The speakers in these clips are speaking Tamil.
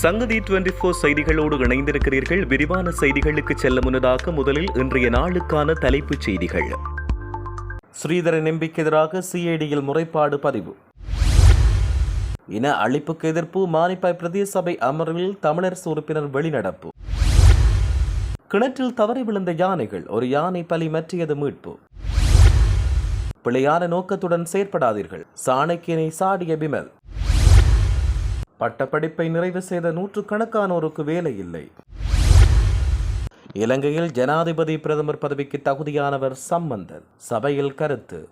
சங்கதி டுவெண்டி போர் செய்திகளோடு இணைந்திருக்கிறீர்கள். விரிவான செய்திகளுக்கு செல்ல முன்னதாக முதலில் இன்றைய நாளுக்கான தலைப்புச் செய்திகள். ஸ்ரீதரன் எம்பிக்கு எதிராக சிஐடியில் முறைப்பாடு பதிவு. இன அழிப்புக்கு எதிர்ப்பு மானிப்பாய் பிரதேச சபை அமர்வில் தமிழரசு உறுப்பினர் வெளிநடப்பு. கிணற்றில் தவறி விழுந்த யானைகள் ஒரு யானை பலி மற்றியது மீட்பு. பிழையான நோக்கத்துடன் செயற்படாதீர்கள். சாணக்கியனை சாடிய பிமல் பட்டப்படிப்பை நிறைவு செய்த நூற்றுக்கணக்கானோருக்கு வேலை இல்லை இலங்கையில் ஜனாதிபதி பிரதமர் பதவிக்கு தகுதியானவர் சம்பந்தன். சபையில் கருத்து.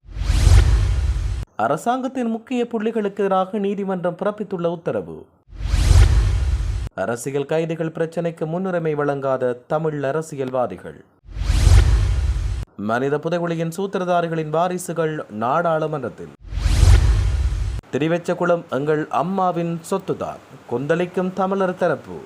அரசாங்கத்தின் முக்கிய புள்ளிகளுக்கு எதிராக நீதிமன்றம் பிறப்பித்துள்ள உத்தரவு. அரசியல் கைதிகள் பிரச்சினைக்கு முன்னுரிமை வழங்காத தமிழ் அரசியல்வாதிகள். மனித புதைகுழியின் சூத்திரதாரிகளின் வாரிசுகள் நாடாளுமன்றத்தில். திரிவெச்சகுளம் எங்கள் அம்மாவின் சொத்துதான். கொந்தளிக்கும் தமிழர் தரப்பு.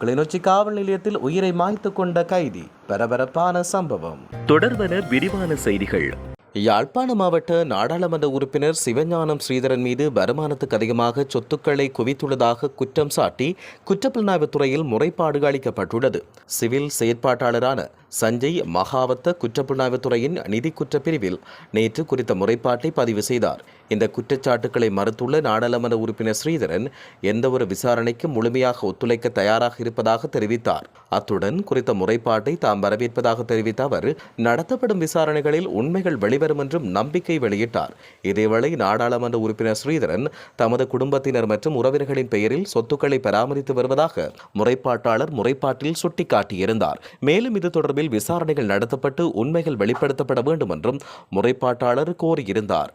கிளிநொச்சி காவல் நிலையத்தில் உயிரை மாய்த்து கொண்ட கைதி பரபரப்பான சம்பவம். தொடர்வன விரிவான செய்திகள். யாழ்ப்பாண மாவட்ட நாடாளுமன்ற உறுப்பினர் சிவஞானம் ஸ்ரீதரன் மீது வருமானத்துக்கு அதிகமாக சொத்துக்களை குவித்துள்ளதாக குற்றம் சாட்டி குற்றப்புலனாய்வுத் துறையில் முறைப்பாடு அளிக்கப்பட்டுள்ளது. சிவில் செயற்பாட்டாளரான சஞ்சய் மகாவத்த குற்றப்புலனாய்வுத்துறையின் நிதி குற்றப்பிரிவில் நேற்று குறித்த முறைப்பாட்டை பதிவு செய்தார். இந்த குற்றச்சாட்டுக்களை மறுத்துள்ள நாடாளுமன்ற உறுப்பினர் ஸ்ரீதரன் எந்தவொரு விசாரணைக்கும் முழுமையாக ஒத்துழைக்க தயாராக இருப்பதாக தெரிவித்தார். அத்துடன் குறித்த முறைப்பாட்டை தாம் வரவேற்பதாக தெரிவித்த அவர் நடத்தப்படும் விசாரணைகளில் உண்மைகள் வெளிவரும் என்றும் நம்பிக்கை வெளியிட்டார். இதேவேளை நாடாளுமன்ற உறுப்பினர் ஸ்ரீதரன் தமது குடும்பத்தினர் மற்றும் உறவினர்களின் பெயரில் சொத்துக்களை பராமரித்து வருவதாக முறைப்பாட்டாளர் முறைப்பாட்டில் சுட்டிக்காட்டியிருந்தார். மேலும் இது தொடர்பில் விசாரணைகள் நடத்தப்பட்டு உண்மைகள் வெளிப்படுத்தப்பட வேண்டும் என்றும் முறைப்பாட்டாளர் கோரியிருந்தார்.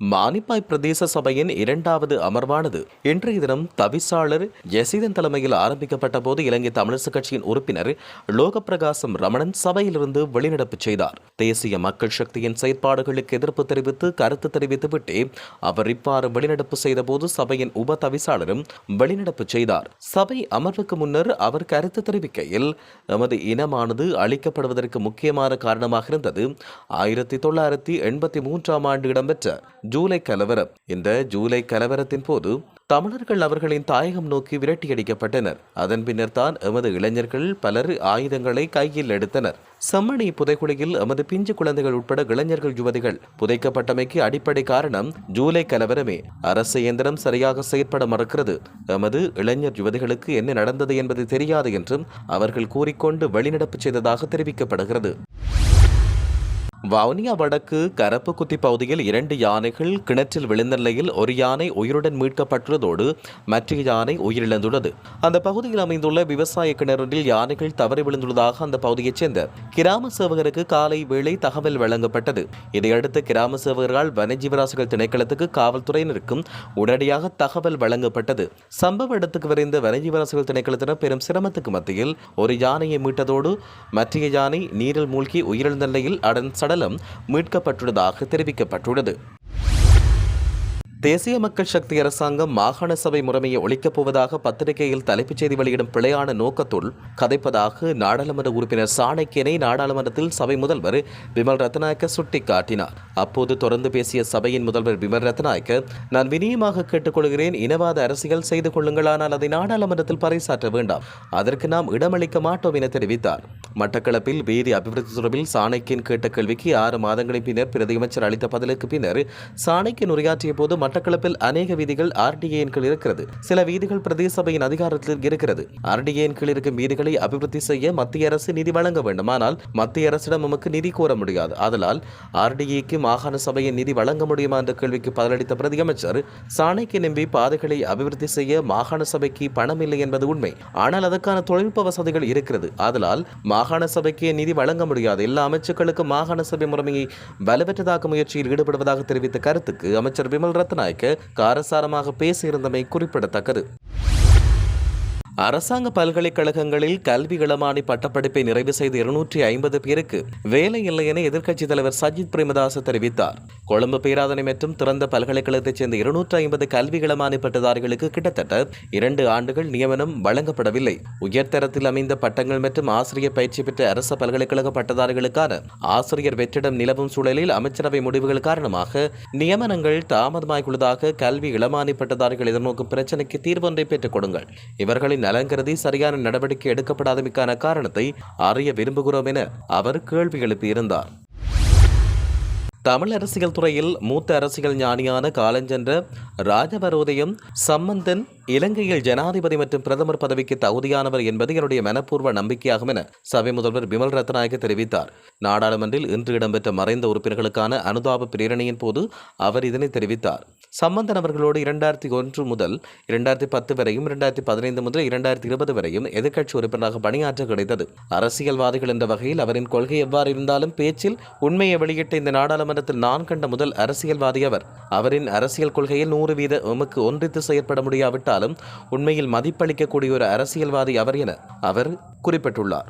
மானிப்பாய் பிரதேச சபையின் இரண்டாவது அமர்வானது. இன்றைய தினம் தவிசாளர் ஜெசிதன் தலைமையில் ஆரம்பிக்கப்பட்ட போது இலங்கை தமிழரசு கட்சியின் உறுப்பினர் லோகப்பிரகாசம் ரமணன் சபையிலிருந்து வெளிநடப்பு செய்தார். தேசிய மக்கள் சக்தியின் செயற்பாடுகளுக்கு எதிர்ப்பு தெரிவித்து கருத்து தெரிவித்துவிட்டே அவர் இவ்வாறு வெளிநடப்பு செய்தபோது சபையின் உப தவிசாளரும் வெளிநடப்பு செய்தார். சபை அமர்வுக்கு முன்னர் அவர் கருத்து தெரிவிக்கையில் நமது இனமானது அழிக்கப்படுவதற்கு முக்கியமான காரணமாக இருந்தது. ஆயிரத்தி தொள்ளாயிரத்தி எண்பத்தி மூன்றாம் ஆண்டு இடம்பெற்ற ஜூலை கலவரம். இந்த ஜூலை கலவரத்தின் போது தமிழர்கள் அவர்களின் தாயகம் நோக்கி விரட்டியடிக்கப்பட்டனர். அதன் பின்னர் தான் எமது இளைஞர்கள் பலர் ஆயுதங்களை கையில் எடுத்தனர். செம்மணி புதைக்குழியில் எமது பிஞ்சு குழந்தைகள் உட்பட இளைஞர்கள் யுவதிகள் புதைக்கப்பட்டமைக்கு அடிப்படை காரணம் ஜூலை கலவரமே. அரசு இயந்திரம் சரியாக செயற்பட மறுக்கிறது. எமது இளைஞர் யுவதிகளுக்கு என்ன நடந்தது என்பது தெரியாது என்றும் அவர்கள் கூறிக்கொண்டு வெளிநடப்பு செய்ததாக தெரிவிக்கப்படுகிறது. வவுனியா வடக்கு கரப்புக்குத்தி பகுதியில் இரண்டு யானைகள் கிணற்றில் விழுந்த நிலையில் ஒரு யானை உயிருடன் மீட்கப்பட்டுள்ளதோடு மற்ற யானை உயிரிழந்துள்ளது. அந்த பகுதியில் அமைந்துள்ள விவசாய கிணறில் யானைகள் தவறி விழுந்துள்ளதாக அந்த பகுதியைச் சேர்ந்த கிராம சேவகருக்கு காலை வேளை தகவல் வழங்கப்பட்டது. இதையடுத்து கிராம சேவகர்களால் வனஜீவராசிகள் திணைக்களத்துக்கு காவல்துறையினருக்கும் உடனடியாக தகவல் வழங்கப்பட்டது. சம்பவ இடத்துக்கு விரைந்த வனஜீவராசிகள் திணைக்களத்தினர் பெரும் சிரமத்துக்கு மத்தியில் ஒரு யானையை மீட்டதோடு மற்ற யானை நீரில் மூழ்கி உயிரிழந்த நிலையில் அடன் அதன் சடலம் மீட்கப்பட்டுள்ளதாக தெரிவிக்கப்பட்டுள்ளது. தேசிய மக்கள் சக்தி அரசாங்கம் மாகாண சபை முறைமையை ஒழிக்கப் போவதாக பத்திரிகையில் தலைப்புச் செய்தி வெளியிடும் பிழையான நோக்கத்துள் கதைப்பதாக நாடாளுமன்ற உறுப்பினர் சாணக்கியனை நாடாளுமன்றத்தில் சபை முதல்வர் விமல் ரத்நாயக்க சுட்டிக்காட்டினார். அப்போது தொடர்ந்து பேசிய சபையின் முதல்வர் விமல் ரத்நாயக்க நான் வினியமாக கேட்டுக்கொள்கிறேன். இனவாத அரசியல் செய்து கொள்ளுங்களானால் அதை நாடாளுமன்றத்தில் பறைசாற்ற வேண்டாம். அதற்கு நாம் இடமளிக்க மாட்டோம் என தெரிவித்தார். மட்டக்களப்பில் வீதி அபிவிருத்தி தொடர்பில் சாணக்கியன் கேட்ட கேள்விக்கு ஆறு மாதங்களின் பின்னர் பிரதியமைச்சர் அளித்த பதிலுக்கு பின்னர் சாணக்கியன் உரையாற்றிய போது மட்டக்களப்பில் அநேக வீதிகள் ஆர்டிஏன் கீழ் இருக்கிறது. சில வீதிகள் பிரதேச சபையின் அதிகாரத்தில் இருக்கிறது. ஆர்டிஏன் கீழ் இருக்கும் வீதிகளை அபிவிருத்தி செய்ய மத்திய அரசு நிதி வழங்க வேண்டும். ஆனால் மத்திய அரசிடம் நமக்கு நிதி கோர முடியாது. அதனால் ஆர்டிஏக்கு மாகாண சபையின் நிதி வழங்க முடியுமா என்ற கேள்விக்கு பதிலளித்த பிரதியமைச்சர் சாணைக்கு நம்பி பாதைகளை அபிவிருத்தி செய்ய மாகாண சபைக்கு பணம் இல்லை என்பது உண்மை. ஆனால் அதற்கான தொழில்நுட்ப வசதிகள் இருக்கிறது. அதனால் மாகாண சபைக்கு நிதி வழங்க முடியாது. எல்லா அமைச்சர்களுக்கும் மாகாண சபை முறைமையை பலவற்றதாக்க முயற்சியில் ஈடுபடுவதாக தெரிவித்த கருத்துக்கு அமைச்சர் விமல் ரத்நாயக்க காரசாரமாக பேசியிருந்தமை குறிப்பிடத்தக்கது. அரசாங்க பல்கலைக்கழகங்களில் கல்வி இளமானி பட்டப்படிப்பை நிறைவு செய்த இருநூற்றி ஐம்பது பேருக்கு வேலை இல்லை என எதிர்க்கட்சித் தலைவர் சஜித் பிரேமதாஸ் தெரிவித்தார். கொழும்பு பேராதனை மற்றும் திறந்த பல்கலைக்கழகத்தைச் சேர்ந்த இருநூற்றி ஐம்பது கல்வி இளமானி பட்டதாரிகளுக்கு கிட்டத்தட்ட இரண்டு ஆண்டுகள் நியமனம் வழங்கப்படவில்லை. உயர்தரத்தில் அமைந்த பட்டங்கள் மற்றும் ஆசிரியர் பயிற்சி பெற்ற அரசு பல்கலைக்கழக பட்டதாரிகளுக்கான ஆசிரியர் வெற்றிடம் நிலவும் சூழலில் அமைச்சரவை முடிவுகள் காரணமாக நியமனங்கள் தாமதமாகியுள்ளதாக கல்வி இளமானி பட்டதாரிகள் எதிர்நோக்கும் பிரச்சனைக்கு தீர்வொன்றை பெற்றுக் கொடுங்கள். இவர்களின் நலன் கருதி சரியான நடவடிக்கை எடுக்கப்படாதமைக்கான காரணத்தை அறிய விரும்புகிறோம் என அவர் கேள்வி எழுப்பியிருந்தார். தமிழ் அரசியல் துறையில் மூத்த அரசியல் ஞானியான காலஞ்சென்ற ராஜவரோதயம் சம்பந்தன் இலங்கையில் ஜனாதிபதி மற்றும் பிரதமர் பதவிக்கு தகுதியானவர் என்பது என்னுடைய மனப்பூர்வ நம்பிக்கையாகும் என சபை முதல்வர் பிமல் ரத்நாயக்க தெரிவித்தார். நாடாளுமன்றில் இன்று இடம்பெற்ற மறைந்த உறுப்பினர்களுக்கான அனுதாப பிரேரணையின் போது அவர் இதனை தெரிவித்தார். சம்பந்தன் அவர்களோடு இரண்டாயிரத்தி ஒன்று முதல் இரண்டாயிரத்தி பத்து வரையும் இரண்டாயிரத்தி பதினைந்து முதல் இரண்டாயிரத்தி இருபது வரையும் எதிர்க்கட்சி உறுப்பினராக பணியாற்ற கிடைத்தது. அரசியல்வாதிகள் என்ற வகையில் அவரின் கொள்கை எவ்வாறு இருந்தாலும் பேச்சில் உண்மையை வெளியிட்ட இந்த நாடாளுமன்றத்தில் நான் கண்ட முதல் அரசியல்வாதி அவர். அவரின் அரசியல் கொள்கையில் நூறு வீத எமக்கு ஒன்றித்து செயற்பட இருந்தாலும் உண்மையில் மதிப்பளிக்கக்கூடிய ஒரு அரசியல்வாதி அவர் என அவர் குறிப்பிட்டுள்ளார்.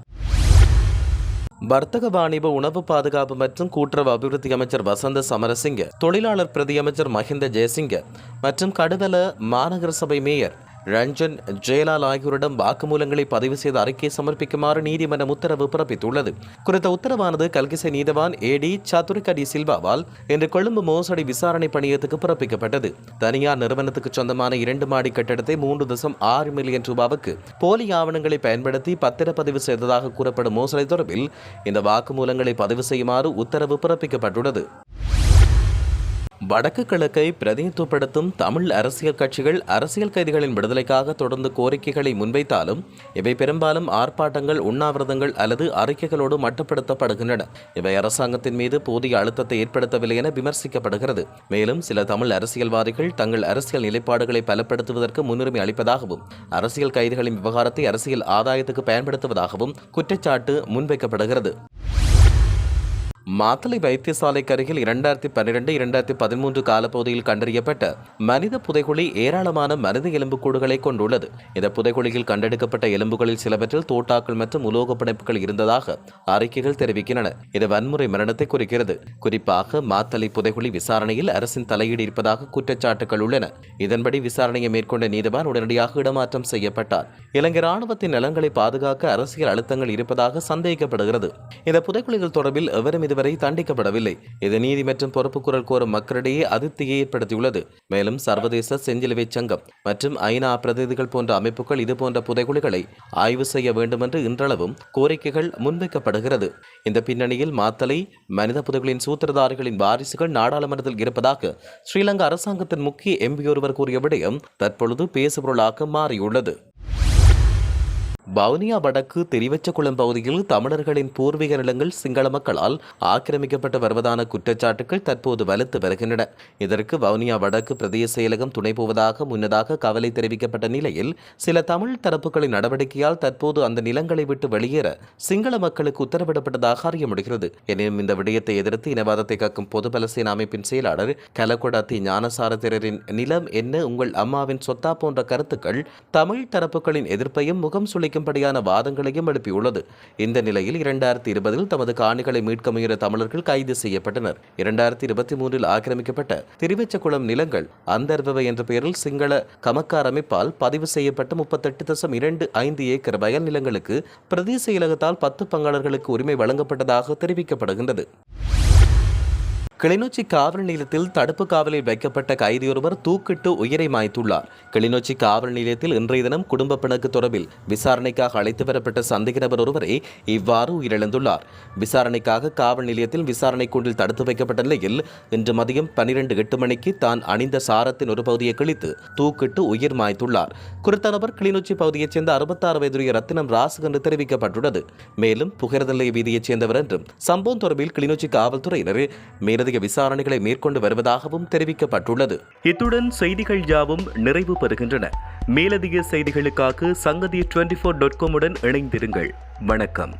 வர்த்தக வாணிப உணவு பாதுகாப்பு மற்றும் கூட்டுறவு அபிவிருத்தி அமைச்சர் வசந்த சமரசிங்க தொழிலாளர் பிரதி அமைச்சர் மஹிந்த ஜெயசிங்க மற்றும் கடுதல மாநகர சபை மேயர் ரஞ்சன் ஜெயலால் ஆகியோரிடம் வாக்குமூலங்களை பதிவு செய்து அறிக்கை சமர்ப்பிக்குமாறு நீதிமன்றம் உத்தரவு பிறப்பித்துள்ளது. குறித்த உத்தரவானது கல்கிசை நீதவான் ஏடி சதுர்கடி சில்வாவால் இன்று கொழும்பு மோசடி விசாரணை பணியத்துக்கு பிறப்பிக்கப்பட்டது. தனியார் நிறுவனத்துக்கு சொந்தமான இரண்டு மாடி கட்டடத்தை மூன்று தசம் ஆறு மில்லியன் ரூபாவுக்கு போலி ஆவணங்களை பயன்படுத்தி பத்திரப்பதிவு செய்ததாக கூறப்படும் மோசடி தொடர்பில் இந்த வாக்குமூலங்களை பதிவு செய்யுமாறு உத்தரவு பிறப்பிக்கப்பட்டுள்ளது. வடக்கு கிழக்கை பிரதிநிதித்துவப்படுத்தும் தமிழ் அரசியல் கட்சிகள் அரசியல் கைதிகளின் விடுதலைக்காக தொடர்ந்து கோரிக்கைகளை முன்வைத்தாலும் இவை பெரும்பாலும் ஆர்ப்பாட்டங்கள் உண்ணாவிரதங்கள் அல்லது அறிக்கைகளோடு மட்டுப்படுத்தப்படுகின்றன. இவை அரசாங்கத்தின் மீது போதிய அழுத்தத்தை ஏற்படுத்தவில்லை என விமர்சிக்கப்படுகிறது. மேலும் சில தமிழ் அரசியல்வாதிகள் தங்கள் அரசியல் நிலைப்பாடுகளை பலப்படுத்துவதற்கு முன்னுரிமை அளிப்பதாகவும் அரசியல் கைதிகளின் விவகாரத்தை அரசியல் ஆதாயத்துக்கு பயன்படுத்துவதாகவும் குற்றச்சாட்டு முன்வைக்கப்படுகிறது. மாத்தளை வைத்தியசாலைக்கு அருகில் இரண்டாயிரத்தி பன்னிரண்டு இரண்டாயிரத்தி பதிமூன்று காலப்பகுதியில் கண்டறியப்பட்ட மனித புதைகுழி ஏராளமான மனித எலும்புக்கூடுகளை கொண்டுள்ளது. இந்த புதைகுழியில் கண்டெடுக்கப்பட்ட எலும்புகளில் சிலவற்றில் தோட்டாக்கள் மற்றும் உலோக பிணைப்புகள் இருந்ததாக அறிக்கைகள் தெரிவிக்கின்றன. இது வன்முறை மரணத்தை குறிக்கிறது. குறிப்பாக மாத்தளை புதைகுழி விசாரணையில் அரசின் தலையீடு இருப்பதாக குற்றச்சாட்டுகள் உள்ளன. இதன்படி விசாரணையை மேற்கொண்ட நீதிவான் உடனடியாக இடமாற்றம் செய்யப்பட்டார். இலங்கை ராணுவத்தின் நலன்களை பாதுகாக்க அரசியல் அழுத்தங்கள் இருப்பதாக சந்தேகிக்கப்படுகிறது இந்த புதைக்குழிகள் தொடர்பில் எவரும் இது இதுவரை தண்டிக்கப்படவில்லை. இது நீதி மற்றும் பொறுப்பு குரல் கோரும் மக்களிடையே அதிருப்தியை ஏற்படுத்தியுள்ளது. மேலும் சர்வதேச செஞ்சிலுவை சங்கம் மற்றும் ஐநா பிரதிநிதிகள் போன்ற அமைப்புகள் இதுபோன்ற புதைகுழிகளை ஆய்வு செய்ய வேண்டும் என்று இன்றளவும் கோரிக்கைகள் முன்வைக்கப்படுகிறது. இந்த பின்னணியில் மாத்தலை மனித புதைகளின் சூத்திரதாரிகளின் வாரிசுகள் நாடாளுமன்றத்தில் இருப்பதாக ஸ்ரீலங்கா அரசாங்கத்தின் முக்கிய எம்பி ஒருவர் கூறிய விடயம் தற்பொழுது பேசுபொருளாக மாறியுள்ளது. வவுனியா வடக்கு தெரிவச்சகுளம் பகுதியில் தமிழர்களின் பூர்வீக நிலங்கள் சிங்கள மக்களால் ஆக்கிரமிக்கப்பட்டு வருவதான குற்றச்சாட்டுகள் தற்போது வலுத்து வருகின்றன. இதற்கு வவுனியா வடக்கு பிரதேச செயலகம் துணை போவதாக முன்னதாக கவலை தெரிவிக்கப்பட்ட நிலையில் சில தமிழ் தரப்புகளின் நடவடிக்கையால் தற்போது அந்த நிலங்களை விட்டு வெளியேற சிங்கள மக்களுக்கு உத்தரவிடப்பட்டதாக அறிய முடிகிறது. எனினும் இந்த விடயத்தை எதிர்த்து இனவாதத்தை கக்கும் பொது பலசேன அமைப்பின் செயலாளர் கலகொடாத்தி ஞானசாரதிரரின் நிலம் என்ன உங்கள் அம்மாவின் சொத்தா போன்ற கருத்துக்கள் தமிழ் தரப்புகளின் எதிர்ப்பையும் முகம் சுளிக்க வைக்கும்படியான வாதங்களையும் எழுப்பியுள்ளது. இந்த நிலையில் இரண்டாயிரத்தி இருபதில் தமது காணிகளை மீட்க முயன்ற தமிழர்கள் கைது செய்யப்பட்டனர். இரண்டாயிரத்தி இருபத்தி மூன்றில் ஆக்கிரமிக்கப்பட்ட திருவெச்சக்குளம் நிலங்கள் அந்தர்வவை என்ற பெயரில் சிங்கள கமக்கார் அமைப்பால் பதிவு செய்யப்பட்ட முப்பத்தெட்டு தசம் இரண்டு ஐந்து ஏக்கர் வயல் நிலங்களுக்கு பிரதேச இலகத்தால் பத்து பங்காளர்களுக்கு உரிமை வழங்கப்பட்டதாக தெரிவிக்கப்படுகின்றது. கிளிநொச்சி காவல் நிலையத்தில் தடுப்பு காவலில் வைக்கப்பட்ட கைதியொருவர் தூக்கிட்டு உயிரை மாய்த்துள்ளார். கிளிநொச்சி காவல் நிலையத்தில் இன்றைய தினம் குடும்ப பிணக்கு தொடர்பில் விசாரணைக்காக அழைத்து வரப்பட்ட சந்தேக நபர் ஒருவரே இவ்வாறு உயிரிழந்துள்ளார். விசாரணைக்காக காவல் நிலையத்தில் விசாரணை கூண்டில் தடுத்து வைக்கப்பட்ட நிலையில் இன்று மதியம் பன்னிரண்டு எட்டு மணிக்கு தான் அணிந்த சாரத்தின் ஒரு பகுதியை கிழித்து தூக்கிட்டு உயிர் மாய்த்துள்ளார். குறித்த நபர் கிளிநொச்சி பகுதியைச் சேர்ந்த அறுபத்தாறு வயதுடைய ரத்தினம் ராசு என்று தெரிவிக்கப்பட்டுள்ளது. மேலும் புகழ்நிலை வீதியைச் சேர்ந்தவர் என்றும் சம்பவம் தொடர்பில் கிளிநொச்சி காவல்துறையினர் மேலும் மேலதிக விசாரணைகளை மேற்கொண்டு வருவதாகவும் தெரிவிக்கப்பட்டுள்ளது. இத்துடன் செய்திகள் யாவும் நிறைவு பெறுகின்றன. மேலதிக செய்திகளுக்காக சங்கதி டுவெண்டி ஃபோர் டாட் காமுடன் இணைந்திருங்கள். வணக்கம்.